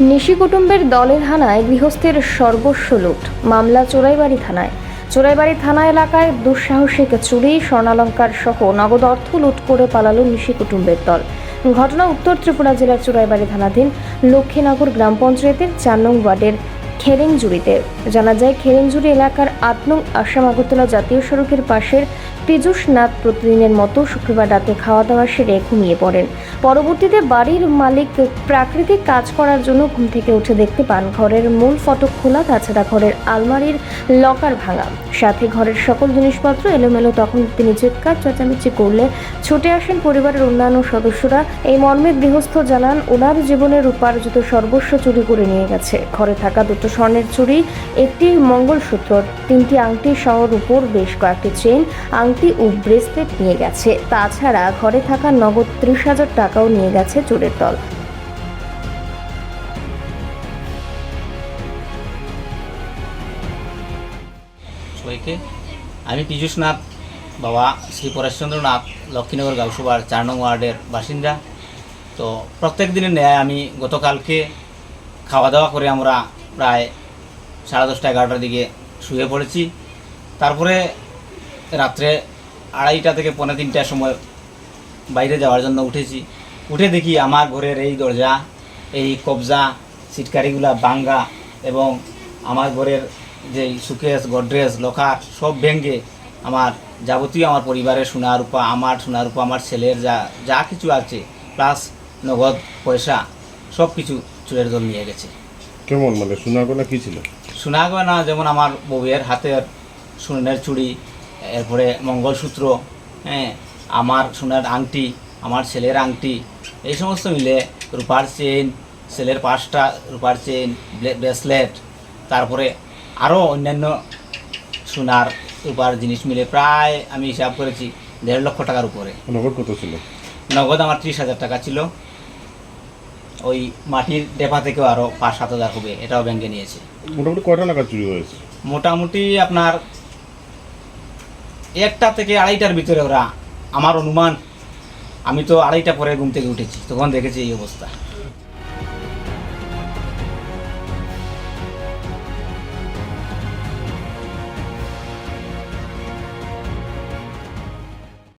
নিশি কুটুম্বের দলের হানায় গৃহস্থের সর্বস্ব লুট। মামলা চোরাইবাড়ি থানায়। চোরাইবাড়ি থানা এলাকায় দুঃসাহসিক চুরি, স্বর্ণালঙ্কার সহ নগদ অর্থ লুট করে পালালো নিশি কুটুম্বের দল। ঘটনা উত্তর ত্রিপুরা জেলার চোরাইবাড়ি থানাধীন লক্ষ্মীনগর গ্রাম পঞ্চায়েতের চার নং ওয়ার্ডের খেরেংজুড়িতে জানা যায় খেরেংজুড়ি এলাকার আট নং আসাম আগরতলা জাতীয় সড়কের পাশের পীযুষ নাথ প্রতিদিনের মতো শুক্রবার রাতে খাওয়া দাওয়া সেরে ঘুমিয়ে পড়েন। পরবর্তীতে বাড়ির মালিক প্রাকৃতিক কাজ করার জন্য ঘুম থেকে উঠে দেখতে পান, ঘরের মূল ফটক খোলা, তাছাড়া ঘরের আলমারির লকার ভাঙা। সাথে ঘরের সকল জিনিসপত্র এলোমেলো, তখন তিনি চিৎকার চেঁচামেচি করলে ছুটে আসেন পরিবারের অন্যান্য সদস্যরা। এই মর্মে গৃহস্থ জানান, ওনার জীবনের উপার্জিত সর্বস্ব চুরি করে নিয়ে গেছে। ঘরে থাকা দুটো স্বর্ণের চুরি, একটি মঙ্গলসূত্র, তিনটি আংটি সহ উপর বেশ কয়েকটি চেন আংটি ও ব্রেসলেট নিয়ে গেছে। তাছাড়া ঘরে থাকা নগদ ত্রিশ হাজার টাকাও নিয়ে গেছে চোরের দল। আমি পীযুষ নাথ, বাবা শ্রী পরেশচন্দ্র নাথ, লক্ষ্মীনগর গাউসভার চার নং ওয়ার্ডের বাসিন্দা। তো প্রত্যেক দিনের ন্যায় আমি গতকালকে খাওয়া দাওয়া করে আমরা প্রায় সাড়ে দশটা, এগারোটার দিকে শুয়ে পড়েছি। তারপরে রাত্রে আড়াইটা থেকে পৌনে তিনটার সময় বাইরে যাওয়ার জন্য উঠেছি। উঠে দেখি আমার ঘরের এই দরজা, এই কবজা সিটকারিগুলা বাঙ্গা এবং আমার ঘরের যে সুকেস, গডরেজ, লকার সব ভেঙ্গে আমার যাবতীয় আমার পরিবারের সোনা রূপা আমার সোনা রূপা আমার ছেলের যা যা কিছু আছে প্লাস নগদ পয়সা সব কিছু চুরের দল নিয়ে গেছে। কেমন মানে সোনা গয়না কি ছিল? সোনা গয়না যেমন আমার বউয়ের হাতের সোনার চুড়ি এরপরে মঙ্গলসূত্র হ্যাঁ আমার সোনার আংটি আমার ছেলের আংটি এই সমস্ত মিলে রূপার চেন ছেলের পাঁচটা রূপার চেন ব্রেসলেট তারপরে আরও অন্যান্য সোনার রূপার জিনিস মিলে প্রায় আমি হিসাব করেছি দেড় লক্ষ টাকার উপরে। নগদ কত ছিল? নগদ আমার ত্রিশ হাজার টাকা ছিল। ওই মাটির ডেপা থেকেও আরও পাঁচ সাত হাজার হবে এটাও ব্যাংকে নিয়েছে। মোটামুটি কয়টা টাকা চুরি হয়েছে? মোটামুটি আপনার একটা থেকে আড়াইটার ভিতরে ওরা আমার অনুমান আমি তো আড়াইটা পরে ঘুম থেকে উঠেছি তখন দেখেছি এই অবস্থা।